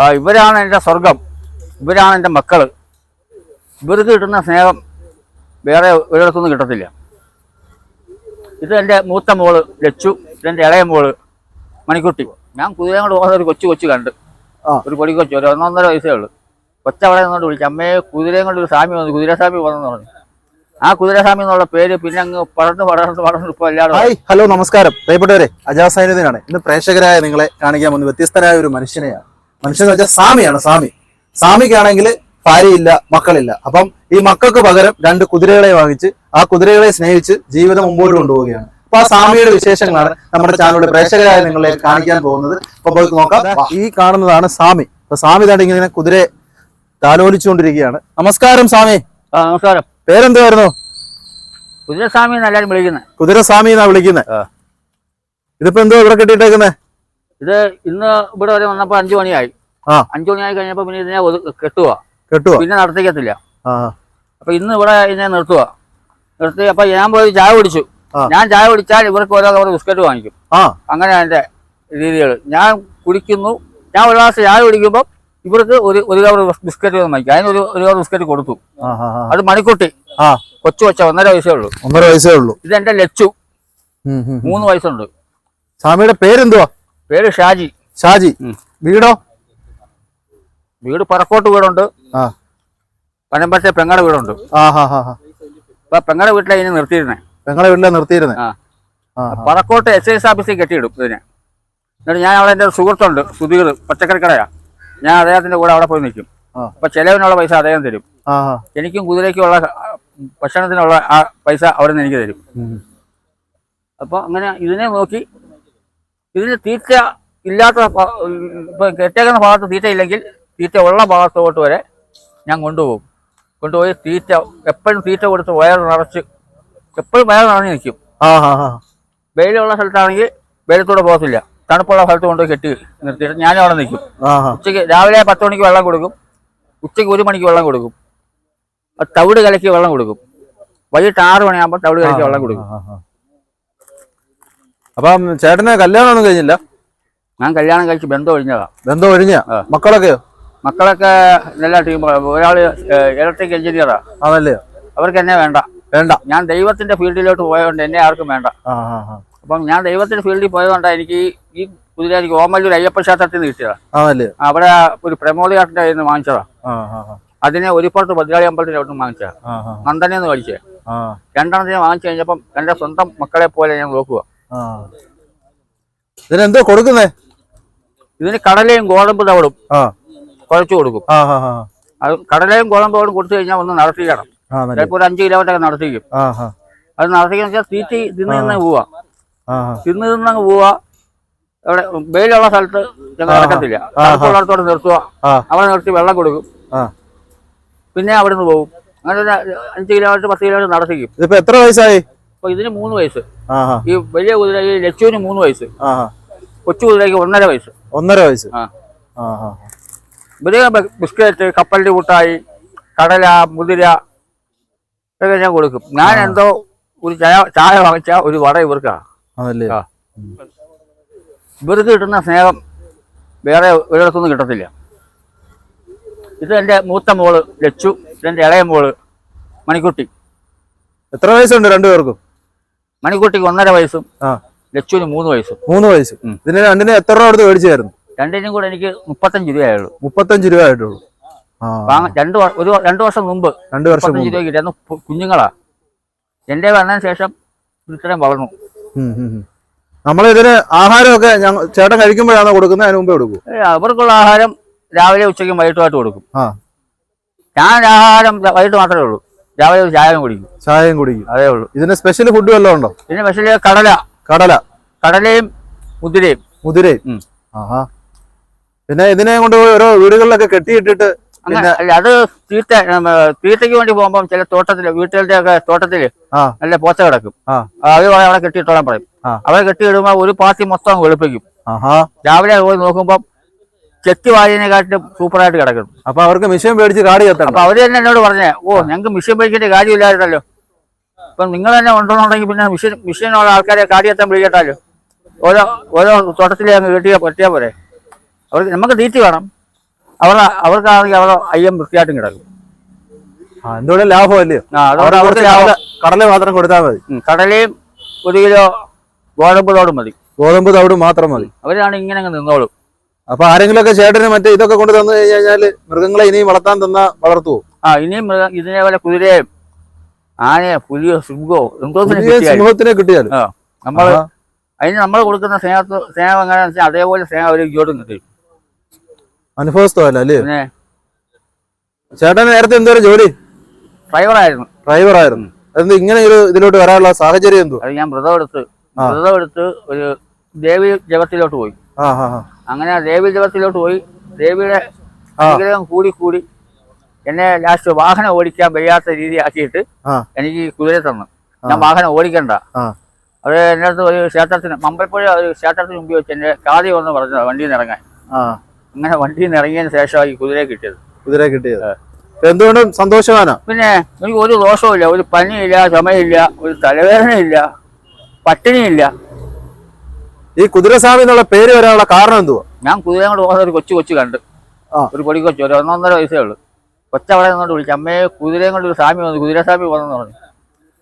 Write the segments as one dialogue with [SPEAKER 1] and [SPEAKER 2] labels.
[SPEAKER 1] ആ, ഇവരാണ് എന്റെ സ്വർഗം. ഇവരാണ് എന്റെ മക്കൾ ഇവർക്ക് കിട്ടുന്ന സ്നേഹം വേറെ ഒരിടത്തൊന്നും കിട്ടത്തില്ല. ഇത് എന്റെ മൂത്ത മോൾ ലച്ചു ഇതെന്റെ ഇളയ മോൾ മണിക്കുട്ടി. ഞാൻ കുതിരയോട് പോകുന്ന ഒരു കൊച്ചു കൊച്ചു കണ്ട്.
[SPEAKER 2] ആ.
[SPEAKER 1] ഒരു പൊടി കൊച്ചു ഒരു ഒന്നൊന്നര വയസ്സേ ഉള്ളൂ. കൊച്ചവിടെ നിന്നോട് വിളിച്ചു അമ്മയെ കുതിരയും കൊണ്ട് ഒരു സ്വാമി വന്നു കുതിരസ്വാമി വന്നെന്ന് പറഞ്ഞു. ആ കുതിരസ്വാമി എന്നുള്ള പേര് പിന്നെ അങ്ങ് പടർന്ന് പടർന്ന് പടർന്ന് ഇപ്പോൾ എല്ലാവരും
[SPEAKER 2] ഹായ് ഹലോ നമസ്കാരം. പ്രിയപ്പെട്ടവരെ അജാസൈനുദ്ദീനാണ് ഇന്ന് പ്രേക്ഷകരായ നിങ്ങളെ കാണിക്കാൻ വന്ന് വ്യത്യസ്തനായ ഒരു മനുഷ്യനെയാണ്. മനുഷ്യൻ എന്ന് വെച്ചാൽ സ്വാമിയാണ് സ്വാമി. സ്വാമിക്കാണെങ്കിൽ ഭാര്യയില്ല മക്കളില്ല. അപ്പം ഈ മക്കൾക്ക് പകരം രണ്ട് കുതിരകളെ വാങ്ങിച്ച് ആ കുതിരകളെ സ്നേഹിച്ച് ജീവിതം മുമ്പോട്ട് കൊണ്ടുപോവുകയാണ്. അപ്പൊ ആ സ്വാമിയുടെ വിശേഷങ്ങളാണ് നമ്മുടെ ചാനലിലെ പ്രേക്ഷകരായ നിങ്ങളെ കാണിക്കാൻ പോകുന്നത്. അപ്പൊ പോയി നോക്കാം. വാ. ഈ കാണുന്നതാണ് സ്വാമി. അപ്പൊ സ്വാമി തന്നെ ഇങ്ങനെ കുതിരയെ താലോലിച്ചുകൊണ്ടിരിക്കുകയാണ്. നമസ്കാരം സ്വാമി.
[SPEAKER 1] നമസ്കാരം.
[SPEAKER 2] പേരെന്തായിരുന്നു
[SPEAKER 1] കുതിരസ്വാമി എന്ന് എല്ലാവരും വിളിക്കുന്നത്.
[SPEAKER 2] കുതിരസ്വാമി എന്നാ വിളിക്കുന്നത്. ഇതിപ്പോ എന്തോ ഇവിടെ കിട്ടിയിട്ടേക്കുന്നത്
[SPEAKER 1] ഇത് ഇന്ന് ഇവിടെ വരെ വന്നപ്പോ അഞ്ചു മണിയായി. അഞ്ചു മണിയായി കഴിഞ്ഞപ്പോ പിന്നെ ഇതിനെ കെട്ടുക കെട്ടുക
[SPEAKER 2] കെട്ടുവാ?
[SPEAKER 1] പിന്നെ നടത്തിക്കത്തില്ല. അപ്പൊ ഇന്ന് ഇവിടെ ഇതിനെ നിർത്തുക നിർത്തി അപ്പൊ ഞാൻ പോയി ചായ കുടിച്ചു. ഞാൻ ചായ കുടിച്ചാൽ ഇവർക്ക് ഓരോ കവർ ബിസ്ക്കറ്റ് വാങ്ങിക്കും. അങ്ങനെ എന്റെ രീതികൾ ഞാൻ കുടിക്കുന്നു. ഞാൻ ഒരു ഗ്ലാസ് ചായ കുടിക്കുമ്പോൾ ഇവർക്ക് ഒരു ഒരു കവർ ബിസ്ക്കറ്റ് വാങ്ങിക്കും. അതിന് ഒരു ഒരു കവർ ബിസ്ക്കറ്റ് കൊടുത്തു. അത് മണിക്കുട്ടി. കൊച്ചു കൊച്ച ഒന്നര വയസ്സേ ഉള്ളൂ.
[SPEAKER 2] ഒന്നര വയസ്സേ ഉള്ളൂ.
[SPEAKER 1] ഇത് എന്റെ ലച്ചു. മൂന്ന് വയസ്സുണ്ട്.
[SPEAKER 2] സ്വാമിയുടെ പേരെന്തുവാ?
[SPEAKER 1] പേര് ഷാജി.
[SPEAKER 2] ഷാജി. വീടോ?
[SPEAKER 1] വീട് പറക്കോട്ട് വീടുണ്ട്.
[SPEAKER 2] ആ.
[SPEAKER 1] പനമ്പറ്റ പെങ്ങടെ വീടുണ്ട്.
[SPEAKER 2] ഇപ്പൊ പെങ്ങളുടെ ഇനി
[SPEAKER 1] അപ്പൊ പെങ്ങടെ വീട്ടിലെ ഇതിനെ നിർത്തിയിരുന്നേ.
[SPEAKER 2] പെങ്ങളെ വീട്ടിലെ നിർത്തിയിരുന്നേ?
[SPEAKER 1] പറക്കോട്ട് എസ് ഓഫീസിൽ കെട്ടിയിടും ഇതിനെ. എന്നിട്ട് ഞാൻ അവിടെ എന്റെ ഒരു സുഹൃത്തുണ്ട് സുധീർ പച്ചക്കറി കടയാ ഞാൻ അദ്ദേഹത്തിന്റെ കൂടെ അവിടെ പോയി നിൽക്കും. അപ്പൊ ചെലവിനുള്ള പൈസ അദ്ദേഹം തരും. എനിക്കും കുതിരയ്ക്കുള്ള ഭക്ഷണത്തിനുള്ള ആ പൈസ അവിടെ നിന്ന് എനിക്ക് തരും. അപ്പൊ അങ്ങനെ ഇതിനെ നോക്കി ഇതിന് തീറ്റ ഇല്ലാത്ത ഇപ്പൊ കെട്ടേക്കുന്ന ഭാഗത്ത് തീറ്റ ഇല്ലെങ്കിൽ തീറ്റ ഉള്ള ഭാഗത്തോട്ട് വരെ ഞാൻ കൊണ്ടുപോകും. കൊണ്ടുപോയി തീറ്റ എപ്പോഴും തീറ്റ കൊടുത്ത് വയറ് നിറച്ച് എപ്പോഴും വയറ് നിറഞ്ഞു നിൽക്കും. വെയിലുള്ള സ്ഥലത്താണെങ്കിൽ വെയിലത്തൂടെ പോകത്തില്ല. തണുപ്പുള്ള സ്ഥലത്ത് കൊണ്ടുപോയി കെട്ടി നിർത്തിയിട്ട് ഞാനും അവിടെ നിൽക്കും. ഉച്ചയ്ക്ക് രാവിലെ പത്ത് മണിക്ക് വെള്ളം കൊടുക്കും. ഉച്ചയ്ക്ക് ഒരു മണിക്ക് വെള്ളം കൊടുക്കും. തവിട് കലക്കി വെള്ളം കൊടുക്കും. വൈകിട്ട് ആറ് മണിയാകുമ്പോൾ തവിട് കലക്കി വെള്ളം കൊടുക്കും.
[SPEAKER 2] അപ്പം ചേട്ടന് കല്യാണമൊന്നും കഴിഞ്ഞില്ല?
[SPEAKER 1] ഞാൻ കല്യാണം കഴിച്ച് ബന്ധം ഒഴിഞ്ഞതാ.
[SPEAKER 2] ബന്ധം ഒഴിഞ്ഞ. മക്കളൊക്കെയോ?
[SPEAKER 1] മക്കളൊക്കെ നല്ല ടീം ഒരാൾ ഇലക്ട്രിക് എഞ്ചിനീയറാ
[SPEAKER 2] അതല്ലേ
[SPEAKER 1] അവർക്ക് എന്നെ വേണ്ട.
[SPEAKER 2] വേണ്ട.
[SPEAKER 1] ഞാൻ ദൈവത്തിന്റെ ഫീൽഡിലോട്ട് പോയതുകൊണ്ട് എന്നെ ആർക്കും വേണ്ട. അപ്പം ഞാൻ ദൈവത്തിന്റെ ഫീൽഡിൽ പോയതുകൊണ്ട് എനിക്ക് ഈ പുതിയ ഓമല്ലൂർ അയ്യപ്പ ക്ഷേത്രത്തിൽ നിന്ന് കിട്ടിയതാ.
[SPEAKER 2] അതല്ലേ
[SPEAKER 1] അവിടെ ഒരു പ്രമോദിയാട്ടിന്റെ കയ്യിൽ നിന്ന് വാങ്ങിച്ചതാ. അതിനെ ഒരുപ്പുറത്ത് ഭദ്രാളി അമ്പലത്തിന്റെ അവിടെ നിന്ന് വാങ്ങിച്ചതാ.
[SPEAKER 2] ആ ആ.
[SPEAKER 1] നന്ദനെ എന്ന് കഴിച്ചേ
[SPEAKER 2] ആ.
[SPEAKER 1] രണ്ടെണ്ണത്തിനെ വാങ്ങിച്ചു കഴിഞ്ഞപ്പം എന്റെ സ്വന്തം മക്കളെ പോലെ ഞാൻ നോക്കുക
[SPEAKER 2] ഇതിനെന്തോ കൊടുക്കുന്നേ?
[SPEAKER 1] ഇതിന് കടലയും ഗോതമ്പ്
[SPEAKER 2] തവളും
[SPEAKER 1] കുഴച്ചു കൊടുക്കും. അത് കടലയും കുളമ്പോടും കൊടുത്തു കഴിഞ്ഞാൽ ഒന്ന് നടത്തിക്കണം
[SPEAKER 2] ചിലപ്പോ
[SPEAKER 1] ചിലപ്പോൾ ഒരു അഞ്ച് കിലോമീറ്റർ നടത്തിക്കും അത് നടത്തിക്കുന്ന വെച്ചാൽ തീറ്റി തിന്ന് തിന്ന് പോവാ.
[SPEAKER 2] തിന്നു
[SPEAKER 1] തിന്ന് തിന്നങ്ങ് പോവാ. അവിടെ വെയിലുള്ള സ്ഥലത്ത് ഞങ്ങൾ നടക്കത്തില്ല. തണുപ്പുള്ളിടത്തോടെ നിർത്തുക. അവിടെ നിർത്തി വെള്ളം കൊടുക്കും. പിന്നെ അവിടെ നിന്ന് പോകും അങ്ങനെ അഞ്ചു കിലോമീറ്റർ പത്ത് കിലോമീറ്റർ നടത്തിക്കും.
[SPEAKER 2] ഇതിപ്പോ എത്ര വയസ്സായി?
[SPEAKER 1] അപ്പൊ ഇതിന് മൂന്ന് വയസ്സ്. ഈ വലിയ കുതിര ഈ ലച്ചുവിന് മൂന്ന് വയസ്സ്. കൊച്ചു കുതിരയ്ക്ക് ഒന്നര വയസ്സ്.
[SPEAKER 2] ഒന്നര വയസ്സ്.
[SPEAKER 1] ആ
[SPEAKER 2] ആ.
[SPEAKER 1] ബ- ബിസ്ക്കറ്റ് കപ്പലിന്റെ കൂട്ടായി കടല മുതിര ഇതൊക്കെ ഞാൻ കൊടുക്കും. ഞാൻ എന്തോ ഒരു ചായ ചായ വാങ്ങിച്ച ഒരു വട ഇവർക്കാ.
[SPEAKER 2] അതല്ലേ?
[SPEAKER 1] ആ. ഇവർക്ക് കിട്ടുന്ന സ്നേഹം വേറെ ഒരിടത്തൊന്നും കിട്ടത്തില്ല. ഇത് എന്റെ മൂത്ത മോൾ ലച്ചു. ഇതെന്റെ ഇളയ മോൾ മണിക്കുട്ടി.
[SPEAKER 2] എത്ര വയസ്സുണ്ട് രണ്ടുപേർക്കും?
[SPEAKER 1] മണിക്കുട്ടിക്ക് ഒന്നര വയസ്സും ലച്ചുവിന് മൂന്ന് വയസ്സും.
[SPEAKER 2] മൂന്ന് വയസ്സും. ഇതിന് രണ്ടിന് എത്ര രൂപ കൊടുത്ത് മേടിച്ചായിരുന്നു
[SPEAKER 1] രണ്ടിനും കൂടെ എനിക്ക് മുപ്പത്തഞ്ച് രൂപയായുള്ളൂ.
[SPEAKER 2] മുപ്പത്തഞ്ച് രൂപ ആയിട്ടുള്ളൂ
[SPEAKER 1] രണ്ട് ഒരു രണ്ട് വർഷം മുമ്പ്
[SPEAKER 2] രണ്ട് വർഷം
[SPEAKER 1] മുപ്പത്തഞ്ച് രൂപ കിട്ടി. അന്ന് കുഞ്ഞുങ്ങളാ. എന്റെ വന്നതിന് ശേഷം ഇത് ഇത്രയും വളർന്നു.
[SPEAKER 2] നമ്മളിതിന് ആഹാരമൊക്കെ ചേട്ടൻ കഴിക്കുമ്പോഴാണോ കൊടുക്കുന്നത്? അതിന് മുമ്പേ കൊടുക്കും
[SPEAKER 1] അവർക്കുള്ള ആഹാരം രാവിലെ ഉച്ചയ്ക്കും വൈകിട്ടുമായിട്ട് കൊടുക്കും. ഞാൻ ആഹാരം വൈകിട്ട് മാത്രമേ ഉള്ളൂ. രാവിലെ ചായം കുടിക്കും.
[SPEAKER 2] ചായയും കുടിക്കും.
[SPEAKER 1] അതേ ഉള്ളൂ.
[SPEAKER 2] ഇതിന് സ്പെഷ്യൽ ഫുഡ് വല്ലതും ഉണ്ടോ?
[SPEAKER 1] ഇതിന് സ്പെഷ്യൽ കടല.
[SPEAKER 2] കടല.
[SPEAKER 1] കടലയും മുതിരയും
[SPEAKER 2] മുതിരയും ആഹാ. പിന്നെ ഇതിനെ കൊണ്ട് ഓരോ വീടുകളിലൊക്കെ കെട്ടിയിട്ടിട്ട്
[SPEAKER 1] അത് തീറ്റ തീറ്റയ്ക്ക് വേണ്ടി പോകുമ്പോൾ ചില തോട്ടത്തിൽ വീട്ടുകളുടെ ഒക്കെ
[SPEAKER 2] തോട്ടത്തിൽ
[SPEAKER 1] നല്ല പോച്ച കിടക്കും. അത് അവിടെ കെട്ടിയിട്ടോളാൻ പറയും. അവിടെ കെട്ടിയിടുമ്പോ ഒരു പാർട്ടി മൊത്തം വെളുപ്പിക്കും. രാവിലെ പോയി നോക്കുമ്പോൾ ചെത്തി വാരിനെക്കാട്ടിലും സൂപ്പറായിട്ട് കിടക്കും.
[SPEAKER 2] അപ്പൊ അവർക്ക് മിഷീൻ മേടിച്ച് കാടി കത്തണം
[SPEAKER 1] അപ്പൊ അവർ തന്നെ എന്നോട് പറഞ്ഞേ ഓ ഞങ്ങൾക്ക് മിഷൻ മേടിക്കേണ്ട കാര്യമില്ലായിരുന്നല്ലോ. അപ്പൊ നിങ്ങൾ തന്നെ ഉണ്ടെന്നുണ്ടെങ്കിൽ പിന്നെ മിഷീൻ മിഷീനുള്ള ആൾക്കാരെ കാടി എത്താൻ വിളിക്കട്ടാലോ? ഓരോ ഓരോ തോട്ടത്തിലെ അങ്ങ് കെട്ടിയാ പറ്റിയാ പോരെ? അവർക്ക് നമുക്ക് തീറ്റി വേണം. അവർ അവർക്കാണെങ്കിൽ അവർ അയ്യം വൃത്തിയായിട്ടും കിടക്കും.
[SPEAKER 2] എന്തുകൊണ്ട് ലാഭം കടല- മാത്രം കൊടുത്താൽ മതി.
[SPEAKER 1] കടലയും ഒരു കിലോ ഗോതമ്പ് തോടും മതി.
[SPEAKER 2] ഗോതമ്പ് തോടും മാത്രം മതി.
[SPEAKER 1] അവരാണ് ഇങ്ങനെ നിന്നോളും.
[SPEAKER 2] അപ്പൊ ആരെങ്കിലും ഒക്കെ ചേട്ടന് മറ്റേ ഇതൊക്കെ കൊണ്ട് തന്നു കഴിഞ്ഞ് കഴിഞ്ഞാൽ മൃഗങ്ങളെ ഇനിയും വളർത്താൻ തന്ന വളർത്തുവോ
[SPEAKER 1] ആ ഇനിയും മൃഗം ഇതിനെ പോലെ കുതിരയും ആനയോ പുലിയോ സിംഹോ
[SPEAKER 2] സിംഹത്തിനെ കിട്ടിയാലും.
[SPEAKER 1] നമ്മൾ. അതിന് നമ്മൾ കൊടുക്കുന്ന സ്നേഹത്ത് സ്നേഹം എങ്ങനെയാണെന്ന് വെച്ചാൽ അതേപോലെ സ്നേഹം അവർ ഇങ്ങോട്ടും കിട്ടും.
[SPEAKER 2] അനുഭവസ്ഥമല്ല അല്ലേ? ചേട്ടൻ നേരത്തെ എന്തോരം ജോലി?
[SPEAKER 1] ഡ്രൈവറായിരുന്നു
[SPEAKER 2] ഡ്രൈവറായിരുന്നു അതെന്ത് ഇങ്ങനെ ഒരു ഇതിലോട്ട് വരാനുള്ള സാഹചര്യം എന്തോ
[SPEAKER 1] അത് ഞാൻ വ്രതം എടുത്ത്. വ്രതം എടുത്ത് ഒരു ദേവി ജപത്തിലോട്ട് പോയി. അങ്ങനെ ദേവി ജപത്തിലോട്ട് പോയി. ദേവിയുടെ ആഗ്രഹം കൂടി കൂടി എന്നെ ലാസ്റ്റ് വാഹനം ഓടിക്കാൻ വയ്യാത്ത രീതി ആക്കിയിട്ട് എനിക്ക് കുതിര തന്നു. ഞാൻ വാഹനം ഓടിക്കണ്ട. അത് എന്റെ അടുത്ത് ഒരു ക്ഷേത്രത്തിന് മമ്പൽപ്പുഴ ഒരു ക്ഷേത്രത്തിന് മുമ്പിൽ വെച്ച് എന്റെ കാതി വന്ന് പറഞ്ഞു വണ്ടിയിൽ നിന്ന് ഇറങ്ങാൻ അങ്ങനെ വണ്ടിയിൽ നിന്ന് ഇറങ്ങിയതിന് ശേഷമാണ് ഈ കുതിരയെ കിട്ടിയത്.
[SPEAKER 2] കുതിര കിട്ടിയത്. എന്തുകൊണ്ടും സന്തോഷമാണ്
[SPEAKER 1] പിന്നെ എനിക്ക് ഒരു ദോഷവുമില്ല ഒരു പനിയില്ല ചുമയില്ല ഒരു തലവേദനയില്ല പട്ടിണിയില്ല.
[SPEAKER 2] ഈ കുതിരസ്വാമി എന്നുള്ള പേര് വരാനുള്ള കാരണം എന്തുവാ?
[SPEAKER 1] ഞാൻ കുതിര കൊണ്ട് പോകുന്ന ഒരു കൊച്ചു കൊച്ചു കണ്ട്.
[SPEAKER 2] ആ.
[SPEAKER 1] ഒരു പൊടി കൊച്ചു ഒരു ഒന്നൊന്നര വയസ്സേ ഉള്ളൂ. കൊച്ചവിടെ നിന്നോട് വിളിച്ചു അമ്മയെ കുതിരയും കൊണ്ട് ഒരു സ്വാമി വന്നു കുതിരസ്വാമി വന്നെന്ന് പറഞ്ഞു.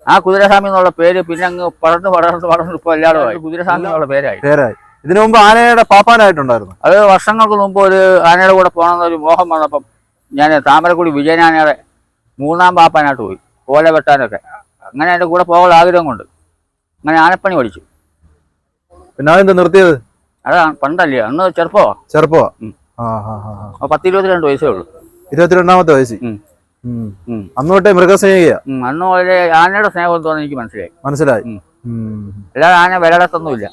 [SPEAKER 1] ആ കുതിരസ്വാമി എന്നുള്ള പേര് പിന്നെ അങ്ങ് പടർന്ന് പടർന്ന് പടർന്ന് ഇപ്പോൾ എല്ലാവരും കുതിരസ്വാമി എന്നുള്ള പേരായി.
[SPEAKER 2] പേരായി. ഇതിനു മുമ്പ് ആനയുടെ പാപ്പാനായിട്ടുണ്ടായിരുന്നു.
[SPEAKER 1] അത് വർഷങ്ങൾക്ക് മുമ്പ് ഒരു ആനയുടെ കൂടെ പോകണമെന്നൊരു മോഹം വന്നപ്പം ഞാൻ താമരക്കുടി വിജയനാനയുടെ മൂന്നാം പാപ്പാനായിട്ട് പോയി ഓല വെട്ടാനൊക്കെ. അങ്ങനെ എന്റെ കൂടെ പോകാൻ ആഗ്രഹം കൊണ്ട് അങ്ങനെ ആനപ്പണി പഠിച്ചു.
[SPEAKER 2] പിന്നെ അതെന്താ നിർത്തിയത്?
[SPEAKER 1] അതാണ് പണ്ടല്ലേ അന്ന് ചെറുപ്പോ
[SPEAKER 2] ചെറുപ്പമാ.
[SPEAKER 1] അപ്പൊ പത്ത് ഇരുപത്തിരണ്ട് വയസ്സേ ഉള്ളൂ.
[SPEAKER 2] ഇരുപത്തിരണ്ടാമത്തെ
[SPEAKER 1] വയസ്സ്.
[SPEAKER 2] അന്ന് തൊട്ടേ മൃഗസ്നേഹിയ?
[SPEAKER 1] അന്ന് ആനയുടെ സ്നേഹം തോന്നുന്നു എനിക്ക് മനസ്സിലായി.
[SPEAKER 2] മനസ്സിലായി.
[SPEAKER 1] അല്ലാതെ ആന വിരടത്തൊന്നുമില്ല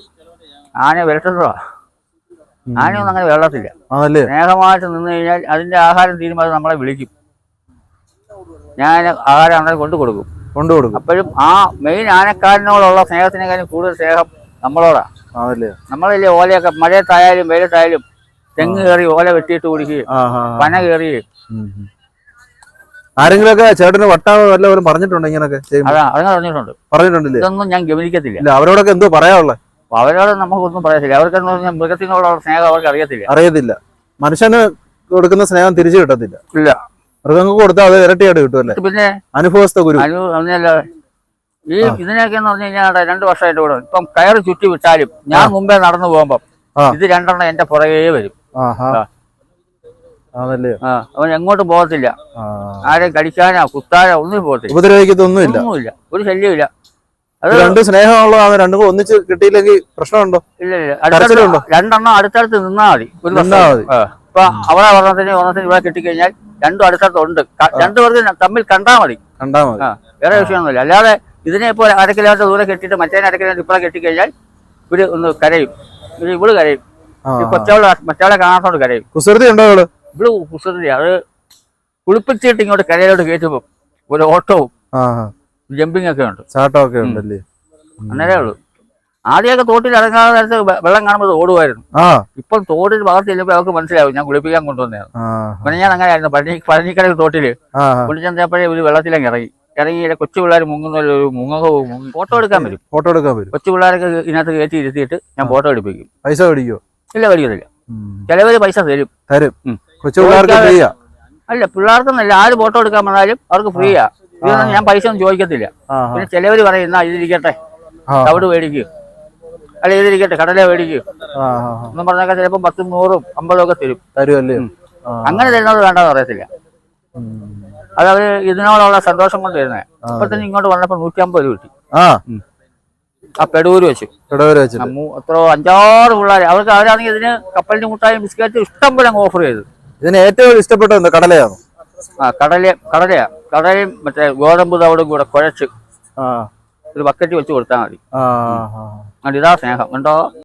[SPEAKER 1] ആന വിരട്ടുന്നതാ. ആനയൊന്നും അങ്ങനെ വിരളത്തില്ല.
[SPEAKER 2] ആണല്ലേ?
[SPEAKER 1] സ്നേഹമായിട്ട് നിന്ന് കഴിഞ്ഞാൽ അതിന്റെ ആഹാരം തീരുമ്പോൾ നമ്മളെ വിളിക്കും. ഞാൻ ആഹാരം അങ്ങനെ കൊണ്ടു കൊടുക്കും.
[SPEAKER 2] കൊണ്ടു കൊടുക്കും.
[SPEAKER 1] അപ്പോഴും ആ മെയിൻ ആനക്കാരനോടുള്ള സ്നേഹത്തിനേക്കാളും കൂടുതൽ സ്നേഹം നമ്മളോടാ.
[SPEAKER 2] ആണല്ലേ?
[SPEAKER 1] നമ്മളല്ലേ ഓലയൊക്കെ മഴയത്തായാലും വെയിലത്തായാലും തെങ്ങ് കയറി ഓല വെട്ടിയിട്ട് കുടിക്കുകയും. പന കയറുകയും
[SPEAKER 2] ആരെങ്കിലൊക്കെ ചേട്ടന് വട്ടാവ് വല്ലവരും പറഞ്ഞിട്ടുണ്ടോ ഇങ്ങനൊക്കെ
[SPEAKER 1] അതാ അതങ്ങനെ പറഞ്ഞിട്ടുണ്ട്.
[SPEAKER 2] പറഞ്ഞിട്ടുണ്ടല്ലേ?
[SPEAKER 1] ഇതൊന്നും ഞാൻ
[SPEAKER 2] ഗമനിക്കത്തില്ല അവരോടൊക്കെ എന്തോ പറയാനുള്ളത്
[SPEAKER 1] അപ്പൊ അവരോട് നമുക്കൊന്നും പറയത്തില്ല അവർക്കെന്ന് പറഞ്ഞാൽ മൃഗത്തിനോടുള്ള സ്നേഹം അവർക്ക് അറിയത്തില്ല.
[SPEAKER 2] അറിയത്തില്ല. മനുഷ്യന് കൊടുക്കുന്ന സ്നേഹം തിരിച്ചു കിട്ടത്തില്ല.
[SPEAKER 1] ഇല്ല.
[SPEAKER 2] മൃഗങ്ങൾക്ക് കൊടുത്താൽ അത് ഇരട്ടിയായിട്ട് കിട്ടുമല്ലേ
[SPEAKER 1] പിന്നെ
[SPEAKER 2] അനുഭവസ്ഥ ഗുരു.
[SPEAKER 1] അനു ഈ ഇതിനൊക്കെ എന്ന് പറഞ്ഞു കഴിഞ്ഞാൽ രണ്ട് വർഷമായിട്ട് കൂടെ. ഇപ്പം കയറ് ചുറ്റി വിട്ടാലും ഞാൻ മുമ്പേ നടന്നു പോകുമ്പം ഇത് രണ്ടെണ്ണം എന്റെ പുറകെ വരും. അവൻ എങ്ങോട്ടും പോകത്തില്ല. ആരെയും കടിക്കാനോ കുത്താനോ ഒന്നും പോകത്തില്ല.
[SPEAKER 2] ഉപദ്രവിക്കത്തൊന്നുമില്ല.
[SPEAKER 1] ഒന്നുമില്ല. ഒരു ശല്യമില്ല
[SPEAKER 2] രണ്ട് സ്നേഹമുള്ളതാണ്? രണ്ടും കൂടെ ഒന്നിച്ച് കിട്ടിയില്ലെങ്കിൽ പ്രശ്നമുണ്ടോ?
[SPEAKER 1] ഇല്ല ഇല്ല രണ്ടെണ്ണം അടുത്തടുത്ത് നിന്നാ മതി. ഒരു
[SPEAKER 2] നിന്നാ. മതി.
[SPEAKER 1] ഇപ്പൊ അവിടെ ഒരെണ്ണത്തിന് ഒരെണ്ണത്തിന് ഇവിടെ കിട്ടിക്കഴിഞ്ഞാൽ രണ്ടും അടുത്തടുത്ത് ഉണ്ട് രണ്ടുപേർക്ക് തമ്മിൽ കണ്ടാ മതി.
[SPEAKER 2] കണ്ടാ മതി.
[SPEAKER 1] വേറെ വിഷയമൊന്നുമില്ല. അല്ലാതെ ഇതിനെ ഇപ്പോൾ അര കിലോമീറ്റർ ദൂരെ കെട്ടിയിട്ട് മറ്റേ അര കിലോമീറ്റർ ഇപ്പുറം കെട്ടിക്കഴിഞ്ഞാൽ ഇവർ ഒന്ന് കരയും. ഇവർ ഇവൾ കരയും. കൊച്ചവൾ മറ്റവളെ കാണാത്തോണ്ട് കരയും.
[SPEAKER 2] കുസൃതി ഉണ്ടോ ഇവൾ?
[SPEAKER 1] ഇവൾ കുസൃതി അത് കുളിപ്പിച്ചിട്ട് ഇങ്ങോട്ട് കരയിലോട്ട് കയറ്റുമ്പോൾ ഒരു ഓട്ടവും. ജമ്പിങ് ഒക്കെ ഉണ്ട്.
[SPEAKER 2] ചാട്ടമൊക്കെ ഉണ്ടല്ലേ?
[SPEAKER 1] അന്നേരേ ഉള്ളൂ ആദ്യമൊക്കെ തോട്ടിൽ ഇറങ്ങാതെ നേരത്തെ വെള്ളം കാണുമ്പോൾ ഓടുമായിരുന്നു. ഇപ്പം തോട്ടിൽ ഭാഗത്ത് ചെല്ലുമ്പോൾ അവർക്ക് മനസ്സിലാവും. ഞാൻ കുളിപ്പിക്കാൻ കൊണ്ടുവന്നതാണ്. പിന്നെ ഞാൻ അങ്ങനെ ആയിരുന്നു പഴനി പഴനിക്കടയിൽ
[SPEAKER 2] തോട്ടിൽ
[SPEAKER 1] കുളിച്ചപ്പോഴേ ഒരു വെള്ളത്തിലങ്ങ് ഇറങ്ങി. ഇറങ്ങി കൊച്ചു പിള്ളേർ മുങ്ങുന്ന ഒരു മുങ്ങക മുങ്ങി ഫോട്ടോ എടുക്കാൻ വരും.
[SPEAKER 2] ഫോട്ടോ എടുക്കാൻ വരും.
[SPEAKER 1] കൊച്ചു പിള്ളേരൊക്കെ ഇതിനകത്ത് കയറ്റി ഇരുത്തിയിട്ട് ഞാൻ ഫോട്ടോ എടുപ്പിക്കും.
[SPEAKER 2] പൈസ മേടിക്കോ
[SPEAKER 1] ഇല്ല മേടിക്കത്തില്ല. ചിലവര് പൈസ തരും.
[SPEAKER 2] തരും. കൊച്ചു പിള്ളേർക്ക്
[SPEAKER 1] അല്ല പിള്ളേർക്കൊന്നല്ല. ആര് ഫോട്ടോ എടുക്കാൻ വന്നാലും അവർക്ക് ഫ്രീയാ. ഇതൊന്നും ഞാൻ പൈസ ഒന്നും ചോദിക്കത്തില്ല. പിന്നെ ചിലവര് പറയുന്ന ഇതിരിക്കട്ടെ. തവിട് മേടിക്കും. അല്ല ഇതിരിക്കട്ടെ കടല മേടിക്കും. എന്നും പറഞ്ഞാൽ ചിലപ്പോൾ പത്തും നൂറും അമ്പതും ഒക്കെ തരും.
[SPEAKER 2] തരുമല്ലേ
[SPEAKER 1] അങ്ങനെ തരുന്നത് വേണ്ടെന്ന് പറയത്തില്ല.
[SPEAKER 2] ഉം.
[SPEAKER 1] അത് അവർ ഇതിനോടുള്ള സന്തോഷം കൊണ്ട് തരുന്നത്. അപ്പൊ തന്നെ ഇങ്ങോട്ട് വന്നപ്പോ നൂറ്റി അമ്പത് രൂപ കിട്ടി.
[SPEAKER 2] ആ.
[SPEAKER 1] പെടൂര് വെച്ചു.
[SPEAKER 2] പെടൂര്
[SPEAKER 1] വെച്ചു. എത്ര അഞ്ചാറ് പിള്ളേർ അവർക്ക് അവരാണെങ്കിൽ ഇതിന് കപ്പലിന്റെ മുട്ടായും ബിസ്ക്കറ്റ് ഇഷ്ടം പോലെ ഓഫർ ചെയ്തു.
[SPEAKER 2] ഇതിന് ഏറ്റവും ഇഷ്ടപ്പെട്ടത് കടലയാണോ?
[SPEAKER 1] ആ കടല കടലയാ. കടലയും മറ്റേ ഗോതമ്പ് തവിടും കൂടെ കുഴച്ച്
[SPEAKER 2] ആ.
[SPEAKER 1] ഒരു ബക്കറ്റ് വെച്ച് കൊടുത്താൽ മതി. ഇതാ സ്നേഹം. കണ്ടോ?